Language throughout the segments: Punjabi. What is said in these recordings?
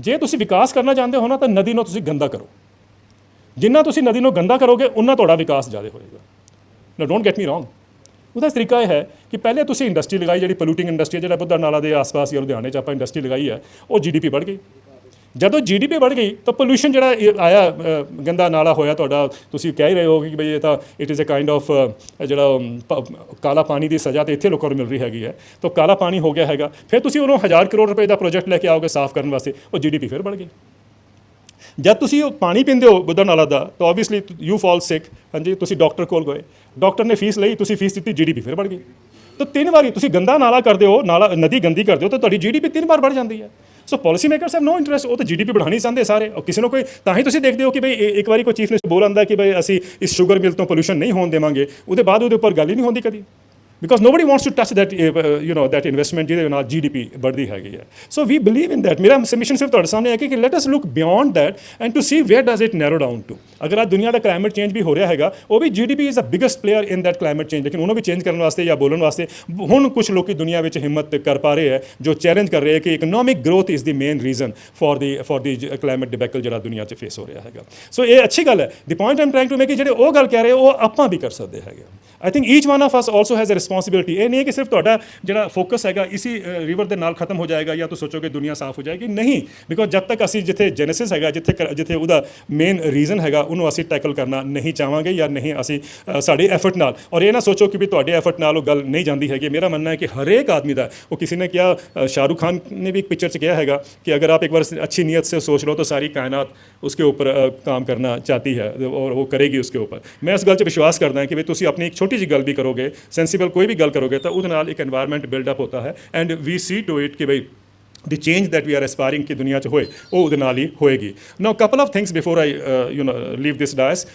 ਜੇ ਤੁਸੀਂ ਵਿਕਾਸ ਕਰਨਾ ਚਾਹੁੰਦੇ ਹੋ ਨਾ, ਤਾਂ ਨਦੀ ਨੂੰ ਤੁਸੀਂ ਗੰਦਾ ਕਰੋ। ਜਿੰਨਾ ਤੁਸੀਂ ਨਦੀ ਨੂੰ ਗੰਦਾ ਕਰੋਗੇ, ਉਨਾ ਤੁਹਾਡਾ ਵਿਕਾਸ ਜ਼ਿਆਦਾ ਹੋਏਗਾ। ਨਾ ਡੋਂਟ ਗੈਟ ਮੀ ਰੋਂਗ ਉਹਦਾ ਤਰੀਕਾ ਇਹ ਹੈ ਕਿ ਪਹਿਲੇ ਤੁਸੀਂ ਇੰਡਸਟਰੀ ਲਗਾਈ, ਜਿਹੜੀ ਪੋਲੂਟਿੰਗ ਇੰਡਸਟਰੀ ਜਿਹੜਾ ਬੁੱਧਾ ਨਾਲਾ ਦੇ ਆਸ-ਪਾਸ ਜਾਂ ਲੁਧਿਆਣੇ 'ਚ ਆਪਾਂ ਇੰਡਸਟਰੀ ਲਗਾਈ ਹੈ, ਉਹ ਜੀਡੀਪੀ ਵੱਧ ਗਈ। ਜਦੋਂ ਜੀਡੀਪੀ ਵੱਧ ਗਈ ਤਾਂ ਪੋਲੂਸ਼ਨ ਜਿਹੜਾ ਇਹ ਆਇਆ ਅ, ਗੰਦਾ ਨਾਲਾ ਹੋਇਆ ਤੁਹਾਡਾ ਤੁਸੀਂ ਕਹਿ ਹੀ ਰਹੇ ਹੋ ਕਿ ਬਈ ਇਹ ਤਾਂ it is a kind of ਜਿਹੜਾ ਅਮ, ਪ- ਕਾਲਾ ਪਾਣੀ ਦੀ ਸਜ਼ਾ ਤੇ ਇੱਥੇ ਲੋਕਾਂ ਨੂੰ ਮਿਲ ਰਹੀ ਹੈਗੀ ਹੈ। ਤਾਂ ਕਾਲਾ ਪਾਣੀ ਹੋ ਗਿਆ ਹੈਗਾ। ਫਿਰ ਤੁਸੀਂ ਉਹਨੂੰ 1000 ਕਰੋੜ ਰੁਪਏ ਦਾ ਪ੍ਰੋਜੈਕਟ ਲੈ ਕੇ ਆਓਗੇ ਸਾਫ਼ ਕਰਨ ਵਾਸਤੇ ਉਹ ਜੀਡੀਪੀ ਫਿਰ ਵੱਧ ਗਈ। ਜਦ ਤੁਸੀਂ ਉਹ ਪਾਣੀ ਪੀਂਦੇ ਹੋ ਬੁੱਧਾ ਨਾਲਾ ਦਾ ਤਾਂ ਆਬਵੀਅਸਲੀ ਯੂ ਫਾਲ ਸਿਕ ਹਾਂਜੀ ਤੁਸੀਂ ਡਾਕਟਰ ਕੋਲ ਗਏ। ਡਾਕਟਰ ਨੇ ਫੀਸ ਲਈ ਤੁਸੀਂ ਫੀਸ ਦਿੱਤੀ ਜੀਡੀਪੀ ਫਿਰ ਵੱਧ ਗਈ। ਤਾਂ ਤਿੰਨ ਵਾਰੀ ਤੁਸੀਂ ਗੰਦਾ ਨਾਲਾ ਕਰਦੇ ਹੋ ਨਾਲਾ ਨਦੀ ਗੰਦੀ ਕਰਦੇ ਹੋ ਤਾਂ ਤੁਹਾਡੀ ਜੀਡੀਪੀ ਤਿੰਨ ਵਾਰ ਵੱਧ ਜਾਂਦੀ ਹੈ। So policy makers have no interest ਉਹ ਤਾਂ ਜੀਡੀਪੀ ਵਧਾਣੀ ਚਾਹੁੰਦੇ ਸਾਰੇ। ਉਹ ਕਿਸੇ ਨੂੰ ਕੋਈ ਤਾਂ ਹੀ ਤੁਸੀਂ ਦੇਖਦੇ ਹੋ ਕਿ ਬਈ ਇੱਕ ਵਾਰੀ ਕੋਈ ਚੀਫ ਮਿਨਿਸਟਰ ਬੋਲ ਆਂਦਾ ਕਿ ਬਈ ਅਸੀਂ ਇਸ ਸ਼ੂਗਰ ਮਿਲ ਤੋਂ ਪੋਲੂਸ਼ਨ ਨਹੀਂ ਹੋਣ ਦੇਵਾਂਗੇ। ਉਹਦੇ ਬਾਅਦ ਉਹਦੇ ਉੱਪਰ ਗੱਲ ਹੀ ਨਹੀਂ ਹੁੰਦੀ ਕਦੀ। because nobody wants to touch that you know, that investment ਜਿਹਦੇ ਨਾਲ GDP ਵੱਧਦੀ ਹੈਗੀ ਹੈ so we believe in that. ਮੇਰਾ ਸਬਮਿਸ਼ਨ ਸਿਰਫ ਤੁਹਾਡੇ ਸਾਹਮਣੇ ਹੈ ਕਿ let us look beyond that and to see where does it narrow down to. ਅਗਰ ਆ ਦੁਨੀਆ ਦਾ ਕਲਾਈਮੇਟ ਚੇਂਜ ਵੀ ਹੋ ਰਿਹਾ ਹੈਗਾ ਉਹ ਵੀ GDP is a biggest player in that climate change ਲੇਕਿਨ ਉਹਨੂੰ ਵੀ ਚੇਂਜ ਕਰਨ ਵਾਸਤੇ ਜਾਂ ਬੋਲਣ ਵਾਸਤੇ ਹੁਣ ਕੁਝ ਲੋਕੀ ਦੁਨੀਆ ਵਿੱਚ ਹਿੰਮਤ ਕਰ ਪਾ ਰਹੇ ਹੈ ਜੋ ਚੈਲੰਜ ਕਰ ਰਹੇ ਹੈ ਕਿ economic growth is the main reason for the for the climate debacle ਜਿਹੜਾ ਦੁਨੀਆ 'ਚ ਫੇਸ ਹੋ ਰਿਹਾ ਹੈਗਾ ਸੋ ਇਹ ਅੱਛੀ ਗੱਲ ਹੈ the point I'm trying to make ਜਿਹੜੇ ਉਹ ਗੱਲ ਕਹਿ ਰਹੇ ਉਹ ਆਪਾਂ ਵੀ ਕਰ ਸਕਦੇ ਹੈਗੇ I think each one of us also has a responsibility ਇਹ ਨਹੀਂ ਹੈ ਕਿ ਸਿਰਫ ਤੁਹਾਡਾ ਜਿਹੜਾ ਫੋਕਸ ਹੈਗਾ ਇਸੀ ਰਿਵਰ ਦੇ ਨਾਲ ਖਤਮ ਹੋ ਜਾਏਗਾ ਜਾਂ ਤੁਸੀਂ ਸੋਚੋਗੇ ਦੁਨੀਆ ਸਾਫ਼ ਹੋ ਜਾਏਗੀ ਨਹੀਂ ਬਿਕੋਜ਼ ਜਦ ਤੱਕ ਅਸੀਂ ਜਿੱਥੇ ਜੈਨੇਸਿਸ ਹੈਗਾ ਜਿੱਥੇ ਕਰ- ਜਿੱਥੇ ਉਹਦਾ ਮੇਨ ਰੀਜ਼ਨ ਹੈਗਾ ਉਹਨੂੰ ਅਸੀਂ ਟੈਕਲ ਕਰਨਾ ਨਹੀਂ ਚਾਹਾਂਗੇ ਜਾਂ ਨਹੀਂ ਅਸੀਂ ਅ, ਸਾਡੇ ਐਫਰਟ ਨਾਲ ਔਰ ਇਹ ਨਾ ਸੋਚੋ ਕਿ ਵੀ ਤੁਹਾਡੇ ਐਫਰਟ ਨਾਲ ਉਹ ਗੱਲ ਨਹੀਂ ਜਾਂਦੀ ਹੈਗੀ ਮੇਰਾ ਮੰਨਣਾ ਹੈ ਕਿ ਹਰੇਕ ਆਦਮੀ ਦਾ ਉਹ ਕਿਸੇ ਨੇ ਕਿਹਾ ਅ, शाहरुख खान ने भी एक पिक्चर से किया हैगा कि अगर आप एक बार अच्छी नीयत से सोच लो तो सारी कायनात उसके ऊपर अ, काम करना चाहती है और वो करेगी उसके ऊपर मैं इस गल 'ਚ ਵਿਸ਼ਵਾਸ ਕਰਦਾ ਕਿ ਵੀ ਤੁਸੀਂ ਆਪਣੀ ਇੱਕ ਛੋਟੀ ਜਿਹੀ ਗੱਲ ਵੀ ਕਰੋਗੇ ਸੈਂਸੀਬਲ ਕੋਈ ਕੋਈ कोई भी गल करोगे तो उस एक एनवायरमेंट बिल्डअप होता ਹੈ and we see to it ਕਿ भाई the change that we are aspiring ਕਿ ਦੁਨੀਆ 'ਚ ਹੋਏ, ਉਹ ਉਹਦੇ ਨਾਲ ਹੀ ਹੋਏਗੀ। Now couple of things before I you know leave this dais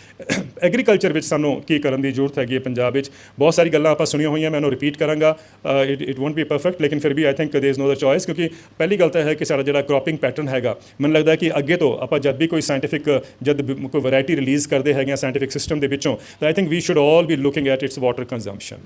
agriculture ਵਿੱਚ ਸਾਨੂੰ ਕੀ ਕਰਨ ਦੀ ਜ਼ਰੂਰਤ ਹੈਗੀ ਹੈ ਪੰਜਾਬ ਵਿੱਚ? ਬਹੁਤ ਸਾਰੀ ਗੱਲਾਂ ਆਪਾਂ ਸੁਣੀਆਂ ਹੋਈਆਂ, ਮੈਂ ਉਹਨੂੰ ਰਿਪੀਟ ਕਰਾਂਗਾ। It it won't be perfect ਲੇਕਿਨ ਫਿਰ ਵੀ I think there is no other choice ਕਿਉਂਕਿ ਪਹਿਲੀ ਗੱਲ ਤਾਂ ਹੈ ਕਿ ਸਾਡਾ ਜਿਹੜਾ ਕ੍ਰੋਪਿੰਗ ਪੈਟਰਨ ਹੈਗਾ, ਮੈਨੂੰ ਲੱਗਦਾ ਕਿ ਅੱਗੇ ਤੋਂ ਆਪਾਂ ਜਦ ਵੀ ਕੋਈ ਸਾਇੰਟਿਫਿਕ ਜਦ ਕੋਈ ਵੈਰਾਈਟੀ ਰਿਲੀਜ਼ ਕਰਦੇ ਹੈਗੇ ਸਾਇੰਟਿਫਿਕ ਸਿਸਟਮ ਦੇ ਵਿੱਚੋਂ, ਤਾਂ I think we should all be looking at its water consumption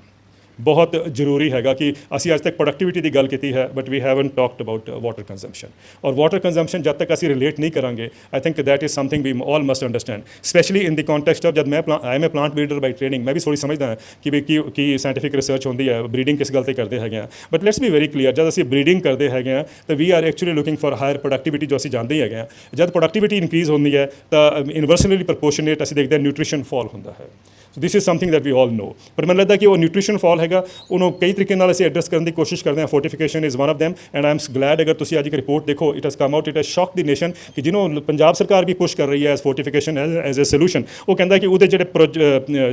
ਬਹੁਤ ਜ਼ਰੂਰੀ ਹੈਗਾ ਕਿ ਅਸੀਂ ਅੱਜ ਤੱਕ ਪ੍ਰੋਡਕਟਿਵਿਟੀ ਦੀ ਗੱਲ ਕੀਤੀ ਹੈ but we haven't talked about water consumption ਔਰ ਵਾਟਰ ਕੰਜ਼ੰਪਸ਼ਨ ਜਦ ਤੱਕ ਅਸੀਂ ਰਿਲੇਟ ਨਹੀਂ ਕਰਾਂਗੇ I think that is something we all must understand specially in the context of ਜਦ ਮੈਂ I am a plant breeder by training ਮੈਂ ਵੀ ਥੋੜੀ ਸਮਝਦਾ ਹਾਂ ਕਿ ਵੀ ਕੀ ਕੀ ਸਾਇੰਟੀਫਿਕ ਰਿਸਰਚ ਹੁੰਦੀ ਹੈ ਬਰੀਡਿੰਗ ਕਿਸ ਗੱਲ ਤੇ ਕਰਦੇ ਹੈਗੇ ਆ। But let's be very clear ਜਦ ਅਸੀਂ ਬਰੀਡਿੰਗ ਕਰਦੇ ਹੈਗੇ ਆ, ਤਾਂ we are actually looking for higher productivity ਜੋ ਅਸੀਂ ਜਾਣਦੇ ਹੈਗੇ ਆ। ਜਦ ਪ੍ਰੋਡਕਟਿਵਿਟੀ ਇਨਕਰੀਜ਼ ਹੁੰਦੀ ਹੈ, ਤਾਂ um, ਇਨਵਰਸਲੀ ਪ੍ਰਪੋਰਸ਼ਨੇਟ ਅਸੀਂ ਦੇਖਦੇ ਹਾਂ ਨਿਊਟ੍ਰੀਸ਼ਨ ਫਾਲ ਹੁੰਦਾ ਹੈ। So this is something that we all know ਪਰ ਮੈਨੂੰ ਲੱਗਦਾ ਕਿ ਉਹ ਨਿਊਟ੍ਰੀਸ਼ਨ ਫਾਲ ਹੈਗਾ, ਉਹਨੂੰ ਕਈ ਤਰੀਕੇ ਨਾਲ ਅਸੀਂ ਐਡਰੈਸ ਕਰਨ ਦੀ ਕੋਸ਼ਿਸ਼ ਕਰਦੇ ਹਾਂ। Fortification is one of them and I am glad ਅਗਰ ਤੁਸੀਂ ਅੱਜ ਇੱਕ ਰਿਪੋਰਟ ਦੇਖੋ it has come out it has shook the nation ਕਿ ਜਿਹਨੂੰ ਪੰਜਾਬ ਸਰਕਾਰ ਵੀ ਪੁਸ਼ ਕਰ ਰਹੀ ਹੈ as fortification as a solution ਉਹ ਕਹਿੰਦਾ ਕਿ ਉਹਦੇ ਜਿਹੜੇ ਪ੍ਰੋਜ-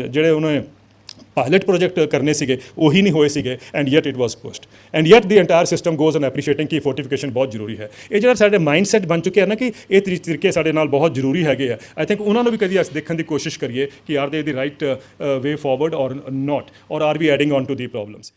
ਜਿਹੜੇ ਉਹਨੇ ਪਾਇਲਟ ਪ੍ਰੋਜੈਕਟ ਕਰਨੇ ਸੀਗੇ, ਉਹੀ ਨਹੀਂ ਹੋਏ ਸੀਗੇ and yet it was pushed and yet the entire system goes on appreciating ਕਿ ਫੋਰਟੀਫਿਕੇਸ਼ਨ ਬਹੁਤ ਜ਼ਰੂਰੀ ਹੈ। ਇਹ ਜਿਹੜਾ ਸਾਡੇ ਮਾਈਂਡਸੈਟ ਬਣ ਚੁੱਕਿਆ ਨਾ ਕਿ ਇਹ ਤਰੀ- ਤਰੀਕੇ ਸਾਡੇ ਨਾਲ ਬਹੁਤ ਜ਼ਰੂਰੀ ਹੈਗੇ ਆ। ਆਈ ਥਿੰਕ ਉਹਨਾਂ ਨੂੰ ਵੀ ਕਦੀ ਅਸੀਂ ਦੇਖਣ ਦੀ ਕੋਸ਼ਿਸ਼ ਕਰੀਏ ਕਿ ਆਰ ਦੇ ਦੀ right way forward or not or are we adding on to the problems